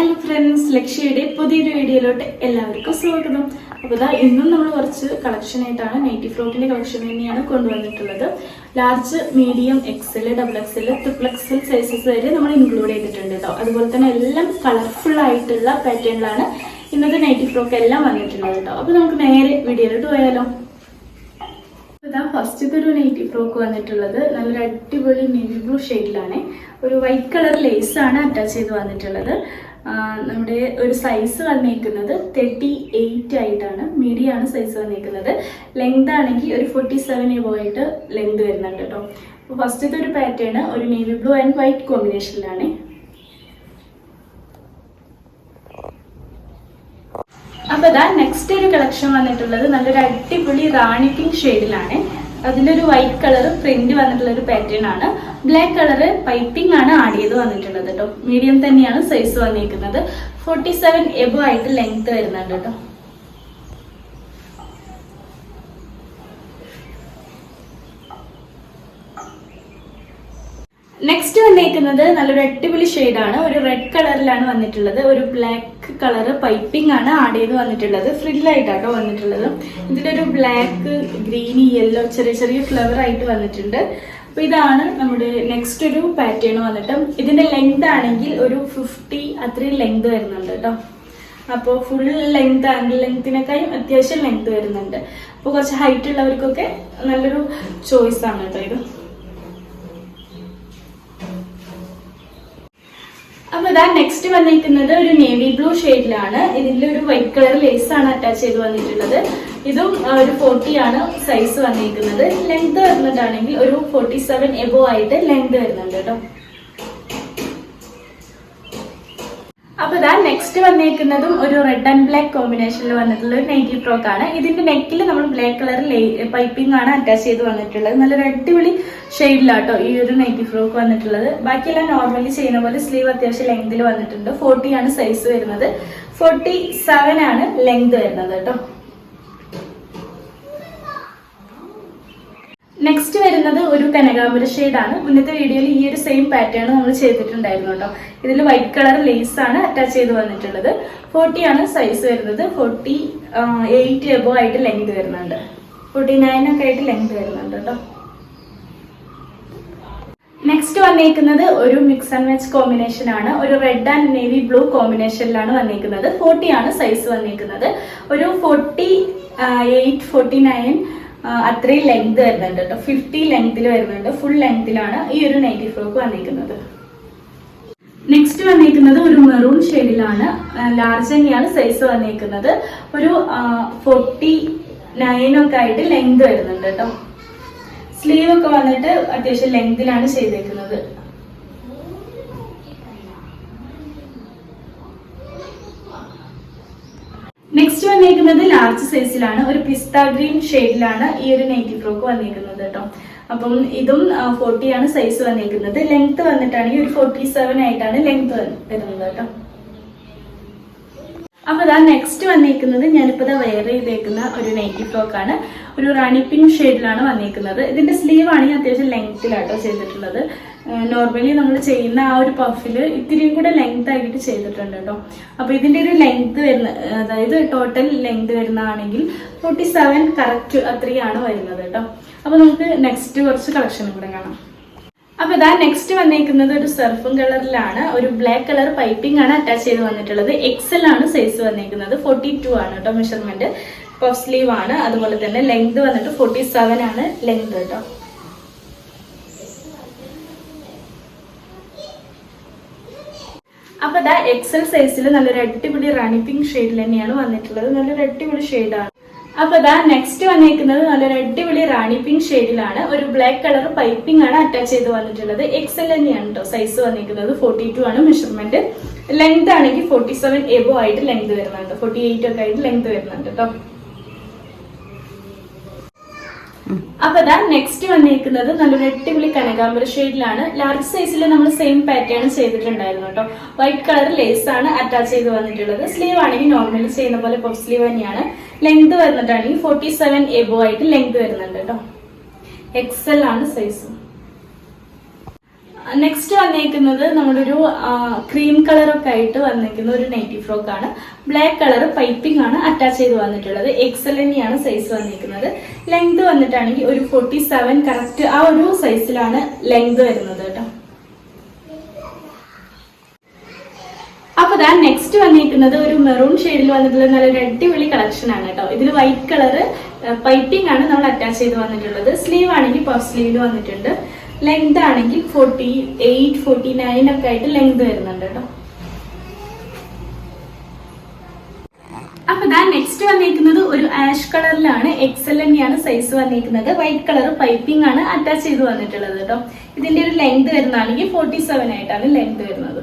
Hello friends ലക്ഷ്യയുടെ പുതിയൊരു വീഡിയോയിലോട്ട് എല്ലാവർക്കും സ്വാഗതം. അപ്പോൾ ഇതാ ഇന്നും നമ്മൾ കുറച്ച് കളക്ഷൻ ആയിട്ടാണ് നൈറ്റി ഫ്രോക്കിന്റെ കളക്ഷൻ തന്നെയാണ് കൊണ്ടുവന്നിട്ടുള്ളത്. Large medium XL double XL triple XL sizes വരെ നമ്മൾ ഇൻക്ലൂഡ് ചെയ്തിട്ടുണ്ട് കേട്ടോ അതുപോലെ തന്നെ എല്ലാം കളർഫുൾ ആയിട്ടുള്ള പാറ്റേണിലാണ് ഇന്നത്തെ നൈറ്റി ഫ്രോക്ക് എല്ലാം വന്നിട്ടുള്ളത് കേട്ടോ അപ്പോൾ നമുക്ക് നേരെ വീഡിയോയിലോട്ട് പോയാലോ. ഇതാ ഫസ്റ്റത്തെ ഒരു നൈറ്റി ഫ്രോക്ക് വന്നിട്ടുള്ളത് നല്ലൊരു അടിപൊളി നേവി ബ്ലൂ ഷെയ്ഡിലാണ് ഒരു വൈറ്റ് കളർ ലേസ് ആണ് അറ്റാച്ച് ചെയ്ത് വന്നിട്ടുള്ളത്. നമ്മുടെ ഒരു സൈസ് വന്നേക്കുന്നത് തേർട്ടി എയ്റ്റ് ആയിട്ടാണ്. മീഡിയം ആണ് സൈസ് വന്നേക്കുന്നത്. ലെങ്ത് ആണെങ്കിൽ ഒരു ഫോർട്ടി സെവൻ ആയിട്ട് ലെങ്ത് വരുന്നുണ്ട് കേട്ടോ അപ്പോൾ ഫസ്റ്റത്തെ ഒരു പാറ്റേൺ ഒരു നേവി ബ്ലൂ ആൻഡ് വൈറ്റ് കോമ്പിനേഷനിലാണ് അപ്പൊ ഇതാ നെക്സ്റ്റ് ഒരു കളക്ഷൻ വന്നിട്ടുള്ളത് നല്ലൊരു അടിപൊളി റാണി ഷെയ്ഡിലാണ് അതിലൊരു വൈറ്റ് കളർ പ്രിന്റ് വന്നിട്ടുള്ള ഒരു പാറ്റേൺ ആണ്. ബ്ലാക്ക് കളർ പൈപ്പിംഗ് ആണ് ആഡ് ചെയ്ത് വന്നിട്ടുള്ളത് കേട്ടോ മീഡിയം തന്നെയാണ് സൈസ് വന്നിരിക്കുന്നത്. ഫോർട്ടി സെവൻ എബോ ആയിട്ട് ലെങ്ത് വരുന്നുണ്ട് കേട്ടോ നെക്സ്റ്റ് വന്നിരിക്കുന്നത് നല്ലൊരു അടിപൊളി ഷെയ്ഡാണ് ഒരു റെഡ് കളറിലാണ് വന്നിട്ടുള്ളത്. ഒരു ബ്ലാക്ക് കളർ പൈപ്പിംഗ് ആണ് ആഡ് ചെയ്ത് വന്നിട്ടുള്ളത്. ഫ്രില്ലായിട്ടാട്ടോ വന്നിട്ടുള്ളത്. ഇതിലൊരു ബ്ലാക്ക് ഗ്രീൻ യെല്ലോ ചെറിയ ചെറിയ ഫ്ലവർ ആയിട്ട് വന്നിട്ടുണ്ട്. അപ്പൊ ഇതാണ് നമ്മുടെ നെക്സ്റ്റ് ഒരു പാറ്റേൺ വന്നിട്ട്. ഇതിന്റെ ലെങ്ത് ആണെങ്കിൽ ഒരു ഫിഫ്റ്റി അത്രയും ലെങ്ത് വരുന്നുണ്ട് കേട്ടോ അപ്പോൾ ഫുൾ ലെങ്ത് ആംഗിൾ ലെങ്ത്തിനേക്കാളും അത്യാവശ്യം ലെങ്ത് വരുന്നുണ്ട്. അപ്പോൾ കുറച്ച് ഹൈറ്റ് ഉള്ളവർക്കൊക്കെ നല്ലൊരു ചോയ്സ് ആണ് കേട്ടോ ഇത്. അപ്പൊ ഇതാ നെക്സ്റ്റ് വന്നിരിക്കുന്നത് ഒരു നേവി ബ്ലൂ ഷെയ്ഡിലാണ് ഇതിൽ ഒരു വൈറ്റ് കളർ ലേസ് ആണ് അറ്റാച്ച് ചെയ്ത് വന്നിട്ടുള്ളത്. ഇതും ഒരു ഫോർട്ടി ആണ് സൈസ് വന്നിരിക്കുന്നത്. ലെങ്ത് വരുന്നതാണെങ്കിൽ ഒരു ഫോർട്ടി സെവൻ എബോ ആയിട്ട് ലെങ്ത് വരുന്നുണ്ട് കേട്ടോ. ഇതാ നെക്സ്റ്റ് വന്നേക്കുന്നതും ഒരു റെഡ് ആൻഡ് ബ്ലാക്ക് കോമ്പിനേഷനിൽ വന്നിട്ടുള്ള ഒരു നൈറ്റി ഫ്രോക്ക് ആണ്. ഇതിന്റെ നെക്കിൽ നമ്മൾ ബ്ലാക്ക് കളർ പൈപ്പിംഗ് ആണ് അറ്റാച്ച് ചെയ്ത് വന്നിട്ടുള്ളത്. നല്ലൊരു അടിപൊളി ഷെയ്ഡിലാട്ടോ ഈ ഒരു നൈറ്റി ഫ്രോക്ക് വന്നിട്ടുള്ളത്. ബാക്കിയെല്ലാം നോർമലി ചെയ്യുന്ന പോലെ സ്ലീവ് അത്യാവശ്യം ലെങ്തിൽ വന്നിട്ടുണ്ട്. ഫോർട്ടി ആണ് സൈസ് വരുന്നത്. ഫോർട്ടി സെവൻ ആണ് ലെങ്ത് വരുന്നത് കേട്ടോ നെക്സ്റ്റ് വരുന്നത് ഒരു കനകാമ്പര ആണ്. മുന്നത്തെ വീഡിയോയിൽ ഈ ഒരു സെയിം പാറ്റേൺ നമ്മൾ ചെയ്തിട്ടുണ്ടായിരുന്നു കേട്ടോ. ഇതിൽ വൈറ്റ് കളർ ലേസ് ആണ് അറ്റാച്ച് ചെയ്ത് വന്നിട്ടുള്ളത്. ഫോർട്ടി ആണ് സൈസ് വരുന്നത്. ഫോർട്ടി എയ്റ്റ് എബോ ആയിട്ട് ലെങ്ത് വരുന്നുണ്ട്. ഫോർട്ടി നയൻ ഒക്കെ ആയിട്ട് ലെങ്ത് വരുന്നുണ്ട് കേട്ടോ. നെക്സ്റ്റ് വന്നേക്കുന്നത് ഒരു മിക്സ് ആൻഡ് മാച്ച് കോമ്പിനേഷൻ ആണ്. ഒരു റെഡ് ആൻഡ് നേവി ബ്ലൂ കോമ്പിനേഷനിലാണ് വന്നേക്കുന്നത്. ഫോർട്ടി ആണ് സൈസ് വന്നേക്കുന്നത്. ഒരു ഫോർട്ടി എയ്റ്റ് ഫോർട്ടി നയൻ അത്രയും ലെങ്ത് വരുന്നുണ്ട് കേട്ടോ. ഫിഫ്റ്റി ലെങ്തിൽ വരുന്നുണ്ട്. ഫുൾ ലെങ്തിലാണ് ഈ ഒരു നൈറ്റി ഫ്രോക്ക് വന്നിരിക്കുന്നത്. നെക്സ്റ്റ് വന്നിരിക്കുന്നത് ഒരു മെറൂൺ ഷെയ്ഡിലാണ് ലാർജ് തന്നെയാണ് സൈസ് വന്നിരിക്കുന്നത്. ഒരു ഫോർട്ടി നയൻ ഒക്കെ ആയിട്ട് ലെങ്ത് വരുന്നുണ്ട് കേട്ടോ. സ്ലീവ് ഒക്കെ വന്നിട്ട് അത്യാവശ്യം ലെങ്തിലാണ് ചെയ്തേക്കുന്നത് നെക്സ്റ്റ് വന്നേക്കുന്നത് ലാർജ് സൈസിലാണ് ഒരു പിസ്ത ഗ്രീൻ ഷെയ്ഡിലാണ് ഈ ഒരു നൈറ്റി ഫ്രോക്ക് വന്നേക്കുന്നത് കേട്ടോ അപ്പം ഇതും ഫോർട്ടി ആണ് സൈസ് വന്നേക്കുന്നത് ലെങ്ത് വന്നിട്ടാണെങ്കിൽ ഒരു ഫോർട്ടി സെവൻ ആയിട്ടാണ് ലെങ്ത് വരുന്നത് കേട്ടോ അപ്പൊ ഇതാ നെക്സ്റ്റ് വന്നേക്കുന്നത് ഞാനിപ്പോ ഇതാ വെയർ ചെയ്തേക്കുന്ന ഒരു നൈറ്റി ആണ്. ഒരു റാണി ഷെയ്ഡിലാണ് വന്നേക്കുന്നത് ഇതിന്റെ സ്ലീവ് ആണ് ഞാൻ അത്യാവശ്യം ലെങ്ത്തിലാട്ടോ ചെയ്തിട്ടുള്ളത്. നോർമലി നമ്മൾ ചെയ്യുന്ന ആ ഒരു പഫിൽ ഇത്തിരിയും കൂടെ ലെങ്ത് ആയിട്ട് ചെയ്തിട്ടുണ്ട് കേട്ടോ അപ്പൊ ഇതിന്റെ ഒരു ലെങ്ത് വരുന്ന അതായത് ടോട്ടൽ ലെങ്ത് വരുന്നതാണെങ്കിൽ ഫോർട്ടി സെവൻ കറക്റ്റ് അത്രയാണ് വരുന്നത് കേട്ടോ അപ്പൊ നമുക്ക് നെക്സ്റ്റ് കുറച്ച് കളക്ഷനും കൂടെ കാണാം. അപ്പൊ ഇതാ നെക്സ്റ്റ് വന്നിരിക്കുന്നത് ഒരു സർഫും കളറിലാണ്. ഒരു ബ്ലാക്ക് കളർ പൈപ്പിംഗ് ആണ് അറ്റാച്ച് ചെയ്ത് വന്നിട്ടുള്ളത്. എക്സൽ ആണ് സൈസ് വന്നിരിക്കുന്നത് ഫോർട്ടി ടു ആണ് കേട്ടോ മെഷർമെന്റ് പഫ് സ്ലീവ് ആണ്. അതുപോലെ തന്നെ ലെങ്ത് വന്നിട്ട് ഫോർട്ടി സെവൻ ആണ് ലെങ്ത് കേട്ടോ അപ്പൊ ഇതാ എക്സൽ സൈസിൽ നല്ലൊരു അടിപൊളി റാണി പിങ്ക് ഷെയ്ഡിൽ തന്നെയാണ് വന്നിട്ടുള്ളത്. നല്ലൊരു അടിപൊളി ഷെയ്ഡാണ് അപ്പൊ ഇതാ നെക്സ്റ്റ് വന്നേക്കുന്നത് നല്ലൊരു അടിപൊളി റാണി പിങ്ക് ഷെയ്ഡിലാണ് ഒരു ബ്ലാക്ക് കളർ പൈപ്പിംഗ് ആണ് അറ്റാച്ച് ചെയ്ത് വന്നിട്ടുള്ളത്. എക്സൽ തന്നെയാണ് കേട്ടോ സൈസ് വന്നിരിക്കുന്നത് ഫോർട്ടി ടു ആണ് മെഷർമെന്റ് ലെങ്ത് ആണെങ്കിൽ ഫോർട്ടി സെവൻ എബോ ആയിട്ട് ലെങ്ത് വരുന്നുണ്ട്. ഫോർട്ടി എയ്റ്റ് ഒക്കെ ആയിട്ട് ലെങ്ത് വരുന്നുണ്ട് കേട്ടോ അപ്പൊ ഇതാ നെക്സ്റ്റ് വന്നിരിക്കുന്നത് നല്ലൊരു അടിപൊളി കനകാമ്പര ഷെയ്ഡിലാണ് ലാർജ് സൈസിൽ നമ്മൾ സെയിം പാറ്റേൺ ചെയ്തിട്ടുണ്ടായിരുന്നു കേട്ടോ. വൈറ്റ് കളർ ലേസ് ആണ് അറ്റാച്ച് ചെയ്ത് വന്നിട്ടുള്ളത്. സ്ലീവ് ആണെങ്കിൽ നോർമലി ചെയ്യുന്ന പോലെ പഫ് സ്ലീവ് തന്നെയാണ്. ലെങ്ത് വരുന്നിട്ടാണെങ്കിൽ ഫോർട്ടി സെവൻ എബോ ആയിട്ട് ലെങ്ത് വരുന്നുണ്ട് കേട്ടോ. എക്സൽ ആണ് സൈസ് നെക്സ്റ്റ് വന്നേക്കുന്നത് നമ്മുടെ ഒരു ക്രീം കളർ ഒക്കെ ആയിട്ട് വന്നിരിക്കുന്ന ഒരു നൈറ്റി ഫ്രോക്ക് ആണ്. ബ്ലാക്ക് കളർ പൈപ്പിംഗ് ആണ് അറ്റാച്ച് ചെയ്ത് വന്നിട്ടുള്ളത്. എക്സൽ സൈസ് വന്നിരിക്കുന്നത് ലെങ്ത് വന്നിട്ടാണെങ്കിൽ ഒരു ഫോർട്ടി സെവൻ കറക്റ്റ് ആ ഒരു സൈസിലാണ് ലെങ്ത് വരുന്നത് കേട്ടോ. അപ്പൊ ദാ നെക്സ്റ്റ് വന്നിരിക്കുന്നത് ഒരു മെറൂൺ ഷെയ്ഡിൽ വന്നിട്ടുള്ള നല്ലൊരു അടിപൊളി കളക്ഷൻ ആണ് കേട്ടോ. ഇതിൽ വൈറ്റ് കളർ പൈപ്പിംഗ് ആണ് നമ്മൾ അറ്റാച്ച് ചെയ്ത് വന്നിട്ടുള്ളത്. സ്ലീവ് ആണെങ്കിൽ പഫ് സ്ലീവിൽ വന്നിട്ടുണ്ട്. ലെങ്ത് ആണെങ്കിൽ ഫോർട്ടി എയ്റ്റ് ഫോർട്ടി നയൻ ഒക്കെ ആയിട്ട് ലെങ്ത് വരുന്നുണ്ട് കേട്ടോ. അപ്പൊ ദാ നെക്സ്റ്റ് വന്നിരിക്കുന്നത് ഒരു ആഷ് കളറിലാണ് എക്സൽ തന്നെയാണ് സൈസ് വന്നിരിക്കുന്നത് വൈറ്റ് കളർ പൈപ്പിംഗ് ആണ് അറ്റാച്ച് ചെയ്ത് വന്നിട്ടുള്ളത് കേട്ടോ. ഇതിന്റെ ഒരു ലെങ്ത് വരുന്നതാണെങ്കിൽ ഫോർട്ടി സെവൻ ആയിട്ടാണ് ലെങ്ത് വരുന്നത്.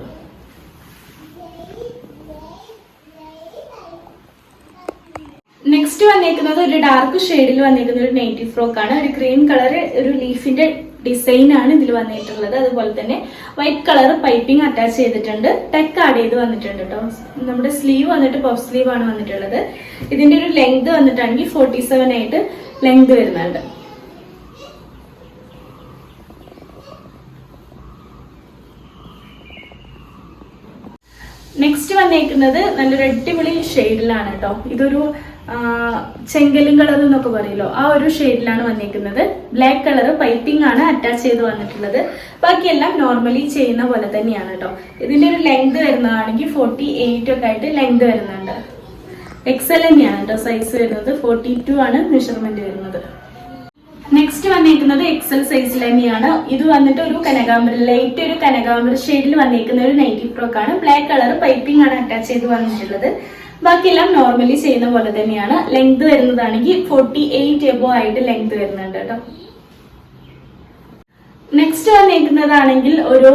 നെക്സ്റ്റ് വന്നേക്കുന്നത് ഒരു ഡാർക്ക് ഷെയ്ഡിൽ വന്നേക്കുന്ന ഒരു നൈറ്റി ഫ്രോക്ക് ആണ്. ഒരു ക്രീം കളർ ഒരു ലീഫിന്റെ ഡിസൈൻ ആണ് ഇതിൽ വന്നിട്ടുള്ളത്. അതുപോലെ തന്നെ വൈറ്റ് കളർ പൈപ്പിംഗ് അറ്റാച്ച് ചെയ്തിട്ടുണ്ട്. ടെക്ക് ആഡ് ചെയ്ത് വന്നിട്ടുണ്ട് കേട്ടോ നമ്മുടെ സ്ലീവ് വന്നിട്ട് പഫ് സ്ലീവ് ആണ് വന്നിട്ടുള്ളത്. ഇതിന്റെ ഒരു ലെങ്ത് വന്നിട്ടാണെങ്കിൽ ഫോർട്ടി സെവൻ ആയിട്ട് ലെങ്ത് വരുന്നുണ്ട്. നെക്സ്റ്റ് വന്നേക്കുന്നത് നല്ലൊരു അടിപൊളി ഷെയ്ഡിലാണ് കേട്ടോ ഇതൊരു ചെങ്കലും കളർ എന്നൊക്കെ പറയല്ലോ. ആ ഒരു ഷെയ്ഡിലാണ് വന്നിരിക്കുന്നത് ബ്ലാക്ക് കളർ പൈപ്പിംഗ് ആണ് അറ്റാച്ച് ചെയ്ത് വന്നിട്ടുള്ളത്. ബാക്കിയെല്ലാം നോർമലി ചെയ്യുന്ന പോലെ തന്നെയാണ് കേട്ടോ ഇതിന്റെ ഒരു ലെങ്ത് വരുന്നതാണെങ്കിൽ ഫോർട്ടി എയ്റ്റ് ഒക്കെ ആയിട്ട് ലെങ്ത് വരുന്നുണ്ട്. എക്സൽ തന്നെയാണ് കേട്ടോ സൈസ് വരുന്നത്. ഫോർട്ടി ടു ആണ് മെഷർമെന്റ് വരുന്നത്. നെക്സ്റ്റ് വന്നിരിക്കുന്നത് എക്സൽ സൈസിൽ തന്നെയാണ്. ഇത് വന്നിട്ട് ഒരു കനകാമ്പര ലൈറ്റ് ഒരു കനകാമ്പര ഷെയ്ഡിൽ വന്നിരിക്കുന്ന ഒരു നൈറ്റി ഫ്രോക്കാണ് ബ്ലാക്ക് കളർ പൈപ്പിംഗ് ആണ് അറ്റാച്ച് ചെയ്ത് വന്നിട്ടുള്ളത്. ബാക്കിയെല്ലാം നോർമലി ചെയ്യുന്ന പോലെ തന്നെയാണ്. ലെങ്ത് വരുന്നതാണെങ്കിൽ ഫോർട്ടി എയ്റ്റ് എബോ ആയിട്ട് ലെങ്ത് വരുന്നുണ്ട് കേട്ടോ. നെക്സ്റ്റ് വന്നിരിക്കുന്നതാണെങ്കിൽ ഒരു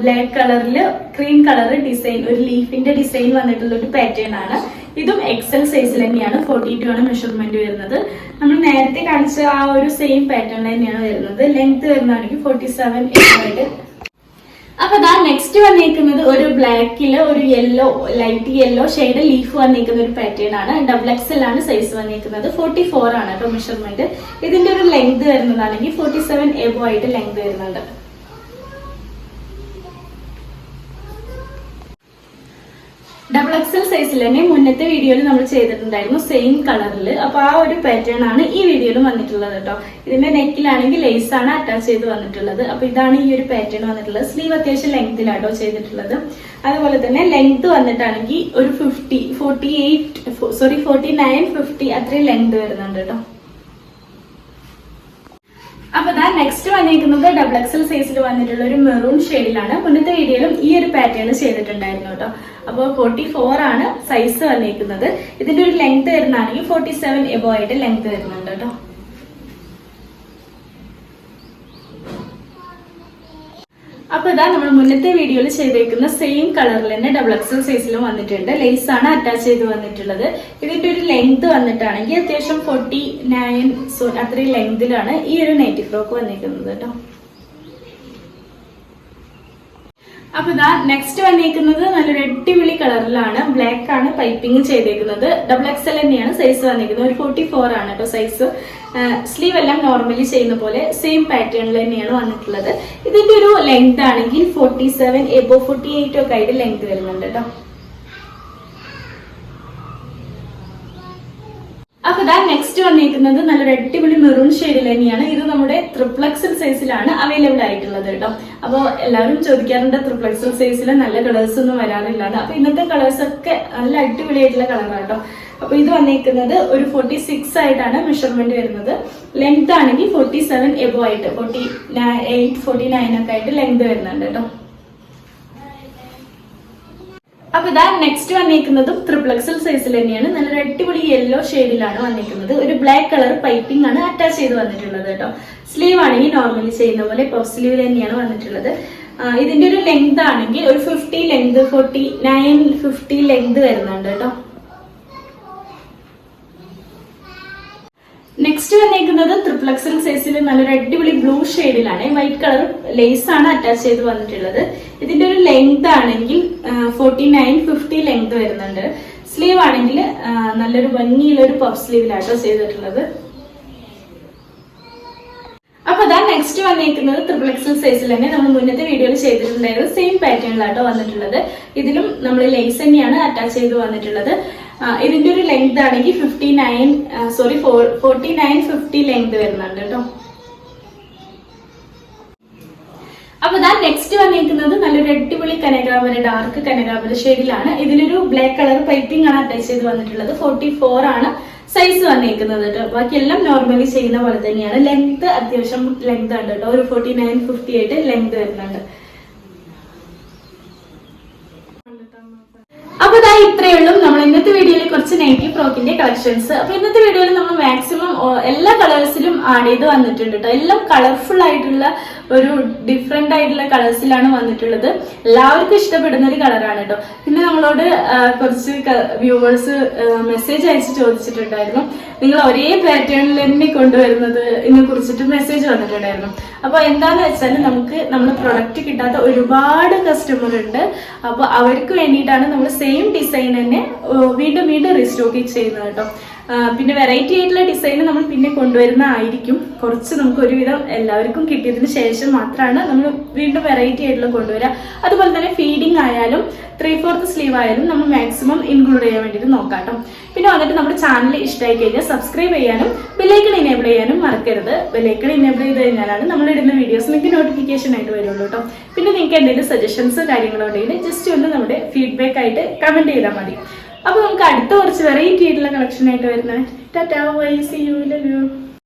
ബ്ലാക്ക് കളറിൽ ക്രീം കളർ ഡിസൈൻ ഒരു ലീഫിന്റെ ഡിസൈൻ വന്നിട്ടുള്ള ഒരു പാറ്റേൺ ആണ്. ഇതും എക്സൽ സൈസിൽ തന്നെയാണ്. ഫോർട്ടി ടു ആണ് മെഷർമെന്റ് വരുന്നത്. നമ്മൾ നേരത്തെ കാണിച്ച ആ ഒരു സെയിം പാറ്റേൺ തന്നെയാണ് വരുന്നത്. ലെങ്ത് വരുന്നതാണെങ്കിൽ ഫോർട്ടി സെവൻ ആയിട്ട് അപ്പൊ ദാ നെക്സ്റ്റ് വന്നിരിക്കുന്നത് ഒരു ബ്ലാക്കിൽ ഒരു yellow light yellow shade leaf വന്നിരിക്കുന്ന ഒരു പാറ്റേൺ ആണ്. ഡബിൾ എക്സൽ ആണ് സൈസ് വന്നിരിക്കുന്നത് ഫോർട്ടി ഫോർ ആണ് കേട്ടോ മെഷർമെന്റ് ഇതിന്റെ ഒരു ലെങ്ത് വരുന്നതാണെങ്കിൽ ഫോർട്ടി സെവൻ എബോ ആയിട്ട് ലെങ്ത് വരുന്നുണ്ട്. ഡബിൾ എക്സൽ സൈസിൽ തന്നെ മുന്നത്തെ വീഡിയോയിൽ നമ്മൾ ചെയ്തിട്ടുണ്ടായിരുന്നു സെയിം കളറിൽ അപ്പൊ ആ ഒരു പാറ്റേൺ ആണ് ഈ വീഡിയോയിൽ വന്നിട്ടുള്ളത് കേട്ടോ. ഇതിന്റെ നെക്കിലാണെങ്കിൽ ലേസ് ആണ് അറ്റാച്ച് ചെയ്ത് വന്നിട്ടുള്ളത്. അപ്പൊ ഇതാണ് ഈ ഒരു പാറ്റേൺ വന്നിട്ടുള്ളത്. സ്ലീവ് അത്യാവശ്യം ലെങ്തിലാട്ടോ ചെയ്തിട്ടുള്ളത്. അതുപോലെ തന്നെ ലെങ്ത് വന്നിട്ടാണെങ്കിൽ ഒരു fifty forty eight sorry forty nine fifty അത്രയും ലെങ്ത് വരുന്നുണ്ട് കേട്ടോ. അപ്പൊ ഇതാ നെക്സ്റ്റ് വന്നിരിക്കുന്നത് ഡബിൾ എക്സൽ സൈസിൽ വന്നിട്ടുള്ള ഒരു മെറൂൺ ഷെയ്ഡിലാണ് മുന്നത്തെ വീഡിയോയിലും ഈ ഒരു പാറ്റേൺ ചെയ്തിട്ടുണ്ടായിരുന്നു കേട്ടോ. അപ്പോൾ ഫോർട്ടി ഫോർ ആണ് സൈസ് വന്നിരിക്കുന്നത്. ഇതിന്റെ ഒരു ലെങ്ത് വരുന്നതാണെങ്കിൽ ഫോർട്ടി സെവൻ എബോ ആയിട്ട് ലെങ്ത് വരുന്നുണ്ട് കേട്ടോ. അപ്പൊ ഇതാ നമ്മൾ മുന്നത്തെ വീഡിയോയിൽ ചെയ്തേക്കുന്ന സെയിം കളറിൽ തന്നെ ഡബിൾ എക്സൽ സൈസിലും വന്നിട്ടുണ്ട്. ലേസ് ആണ് അറ്റാച്ച് ചെയ്ത് വന്നിട്ടുള്ളത്. ഇതിന്റെ ഒരു ലെങ്ത് വന്നിട്ടാണെങ്കിൽ അത്യാവശ്യം ഫോർട്ടി നയൻ സോ അത്രയും ലെങ്തിലാണ് ഈ ഒരു നൈറ്റി ഫ്രോക്ക് വന്നിരിക്കുന്നത് കേട്ടോ. അപ്പൊ ഇതാ നെക്സ്റ്റ് വന്നിരിക്കുന്നത് നല്ലൊരു അടിപൊളി കളറിലാണ്. ബ്ലാക്ക് ആണ് പൈപ്പിംഗ് ചെയ്തേക്കുന്നത്. ഡബിൾ എക്സൽ തന്നെയാണ് സൈസ് വന്നിരിക്കുന്നത് ഒരു ഫോർട്ടി ഫോർ ആണ് കേട്ടോ സൈസ് സ്ലീവ് എല്ലാം നോർമലി ചെയ്യുന്ന പോലെ സെയിം പാറ്റേണിൽ തന്നെയാണ് വന്നിട്ടുള്ളത്. ഇതിന്റെ ഒരു ലെങ്ത് ആണെങ്കിൽ forty seven above forty eight ഒക്കെ ആയിട്ട് ലെങ്ത് വരുന്നുണ്ട് കേട്ടോ അപ്പൊ ഇതാ നെക്സ്റ്റ് വന്നിരിക്കുന്നത് നല്ലൊരു അടിപൊളി മെറൂൺ ഷെയ്ഡിൽ തന്നെയാണ്. ഇത് നമ്മുടെ ത്രിപ്ലക്സൽ സൈസിലാണ് അവൈലബിൾ ആയിട്ടുള്ളത് കേട്ടോ. അപ്പോൾ എല്ലാവരും ചോദിക്കാറുണ്ട് ത്രിപ്ലക്സൽ സൈസിൽ നല്ല കളേഴ്സ് ഒന്നും വരാറില്ലാണ്ട് അപ്പൊ ഇന്നത്തെ കളേഴ്സ് ഒക്കെ നല്ല അടിപൊളിയായിട്ടുള്ള കളറാണ് കേട്ടോ. അപ്പൊ ഇത് വന്നിരിക്കുന്നത് ഒരു ഫോർട്ടി സിക്സ് ആയിട്ടാണ് മെഷർമെന്റ് വരുന്നത്. ലെങ്ത് ആണെങ്കിൽ ഫോർട്ടി സെവൻ എബോ ആയിട്ട് ഫോർട്ടി എയ്റ്റ് ഫോർട്ടി നയൻ ഒക്കെ ആയിട്ട് ലെങ്ത് വരുന്നുണ്ട് കേട്ടോ. അപ്പൊ ഇതാ നെക്സ്റ്റ് വന്നിരിക്കുന്നതും ത്രിപ്ലക്സൽ സൈസിൽ തന്നെയാണ്. നല്ലൊരു അടിപൊളി യെല്ലോ ഷെയ്ഡിലാണ് വന്നിരിക്കുന്നത് ഒരു ബ്ലാക്ക് കളർ പൈപ്പിംഗ് ആണ് അറ്റാച്ച് ചെയ്ത് വന്നിട്ടുള്ളത് കേട്ടോ. സ്ലീവ് ആണെങ്കിൽ നോർമലി ചെയ്യുന്ന പോലെ പഫ് സ്ലീവ് തന്നെയാണ് വന്നിട്ടുള്ളത്. ഇതിന്റെ ഒരു ലെങ്ത് ആണെങ്കിൽ ഒരു fifty length forty nine fifty length വരുന്നുണ്ട് കേട്ടോ. നെക്സ്റ്റ് വന്നിരിക്കുന്നത് ട്രിപ്ലക്സൽ സൈസിൽ നല്ലൊരു അടിപൊളി ബ്ലൂ ഷെയ്ഡിലാണ് വൈറ്റ് കളർ ലേസ് ആണ് അറ്റാച്ച് ചെയ്ത് വന്നിട്ടുള്ളത്. ഇതിന്റെ ഒരു ലെങ്ത് ആണെങ്കിൽ ഫോർട്ടി നയൻ ഫിഫ്റ്റി ലെങ്ത് വരുന്നുണ്ട്. സ്ലീവ് ആണെങ്കിൽ നല്ലൊരു ഭംഗിയുള്ള ഒരു പഫ് സ്ലീവിലാട്ടോ ചെയ്തിട്ടുള്ളത്. അപ്പൊ അതാ നെക്സ്റ്റ് വന്നിരിക്കുന്നത് ട്രിപ്പിൾ സൈസിൽ തന്നെ നമ്മൾ മുന്നത്തെ വീഡിയോയിൽ ചെയ്തിട്ടുണ്ടായിരുന്നു സെയിം പാറ്റേണിലാട്ടോ വന്നിട്ടുള്ളത്. ഇതിലും നമ്മൾ ലേസ് തന്നെയാണ് അറ്റാച്ച് ചെയ്ത് വന്നിട്ടുള്ളത്. ഇതിന്റെ ഒരു ലെങ്ത് ആണെങ്കിൽ fifty nine sorry forty nine fifty length വരുന്നുണ്ട് കേട്ടോ. അപ്പൊ ഇതാ നെക്സ്റ്റ് വന്നിരിക്കുന്നത് നല്ലൊരു അടിപൊളി കനകാബര ഡാർക്ക് കനകാബര ഷെയ്ഡിലാണ് ഇതിലൊരു ബ്ലാക്ക് കളർ പൈപ്പിംഗ് ആണ് അറ്റാച്ച് ചെയ്ത് വന്നിട്ടുള്ളത്. ഫോർട്ടി ഫോർ ആണ് സൈസ് വന്നിരിക്കുന്നത് കേട്ടോ. ബാക്കിയെല്ലാം നോർമലി ചെയ്യുന്ന പോലെ തന്നെയാണ്. ലെങ്ത് അത്യാവശ്യം ലെങ്ത് ഉണ്ട് കേട്ടോ. ഒരു ഫോർട്ടി നയൻ ഫിഫ്റ്റി ആയിട്ട് ലെങ്ത് വരുന്നുണ്ട് അപ്പൊ ഇതാ ഇത്രയേ ഉള്ളൂ. നമ്മൾ ഇന്നത്തെ വീഡിയോയിൽ കുറച്ച് നൈറ്റി ഫ്രോക്കിന്റെ കളക്ഷൻസ് അപ്പൊ ഇന്നത്തെ വീഡിയോയിൽ നമ്മൾ മാക്സിമം എല്ലാ കളേഴ്സിലും ആഡ് ചെയ്ത് വന്നിട്ടുണ്ട് കേട്ടോ എല്ലാം കളർഫുൾ ആയിട്ടുള്ള ഒരു ഡിഫറെന്റ് ആയിട്ടുള്ള കളേഴ്സിലാണ് വന്നിട്ടുള്ളത്. എല്ലാവർക്കും ഇഷ്ടപ്പെടുന്ന ഒരു കളറാണ് കേട്ടോ പിന്നെ നമ്മളോട് കുറച്ച് വ്യൂവേഴ്സ് മെസ്സേജ് അയച്ച് ചോദിച്ചിട്ടുണ്ടായിരുന്നു. നിങ്ങൾ ഒരേ പാറ്റേണിൽ തന്നെ കൊണ്ടുവരുന്നത് ഇതിനെ കുറിച്ചിട്ട് മെസ്സേജ് വന്നിട്ടുണ്ടായിരുന്നു. അപ്പൊ എന്താന്ന് വെച്ചാൽ നമുക്ക് നമ്മൾ പ്രൊഡക്റ്റ് കിട്ടാത്ത ഒരുപാട് കസ്റ്റമർ ഉണ്ട്. അപ്പൊ അവർക്ക് വേണ്ടിയിട്ടാണ് നമ്മൾ സെയിം ഡിസൈൻ തന്നെ വീണ്ടും വീണ്ടും റീസ്റ്റോക്ക് ചെയ്യുന്നത് കേട്ടോ പിന്നെ വെറൈറ്റി ആയിട്ടുള്ള ഡിസൈൻ നമ്മൾ പിന്നെ കൊണ്ടുവരുന്നതായിരിക്കും. കുറച്ച് നമുക്ക് ഒരുവിധം എല്ലാവർക്കും കിട്ടിയതിന് ശേഷം മാത്രമാണ് നമ്മൾ വീണ്ടും വെറൈറ്റി ആയിട്ടുള്ള കൊണ്ടുവരിക അതുപോലെ തന്നെ ഫീഡിങ് ആയാലും ത്രീ ഫോർത്ത് സ്ലീവ് ആയാലും നമ്മൾ മാക്സിമം ഇൻക്ലൂഡ് ചെയ്യാൻ വേണ്ടിയിട്ട് നോക്കാട്ടോ പിന്നെ വന്നിട്ട് നമ്മുടെ ചാനൽ ഇഷ്ടമായി കഴിഞ്ഞാൽ സബ്സ്ക്രൈബ് ചെയ്യാനും ബെല്ലൈക്കൺ ഇനേബിൾ ചെയ്യാനും മറക്കരുത്. ബെല്ലൈക്കൺ ഇനേബിൾ ചെയ്ത് കഴിഞ്ഞാലാണ് നമ്മൾ ഇടുന്ന വീഡിയോസ് നിങ്ങൾക്ക് നോട്ടിഫിക്കേഷൻ ആയിട്ട് വരുള്ളൂ കേട്ടോ. പിന്നെ നിങ്ങൾക്ക് എന്തെങ്കിലും സജഷൻസ് കാര്യങ്ങളോ ഉണ്ടെങ്കിൽ ജസ്റ്റ് ഒന്ന് നമ്മുടെ ഫീഡ്ബാക്ക് ആയിട്ട് കമന്റ് ചെയ്താൽ മതി. അപ്പൊ നമുക്ക് അടുത്ത കുറച്ച് വെറൈറ്റി ആയിട്ടുള്ള കളക്ഷൻ ആയിട്ട് വരുന്നത്. Tata bye see you love you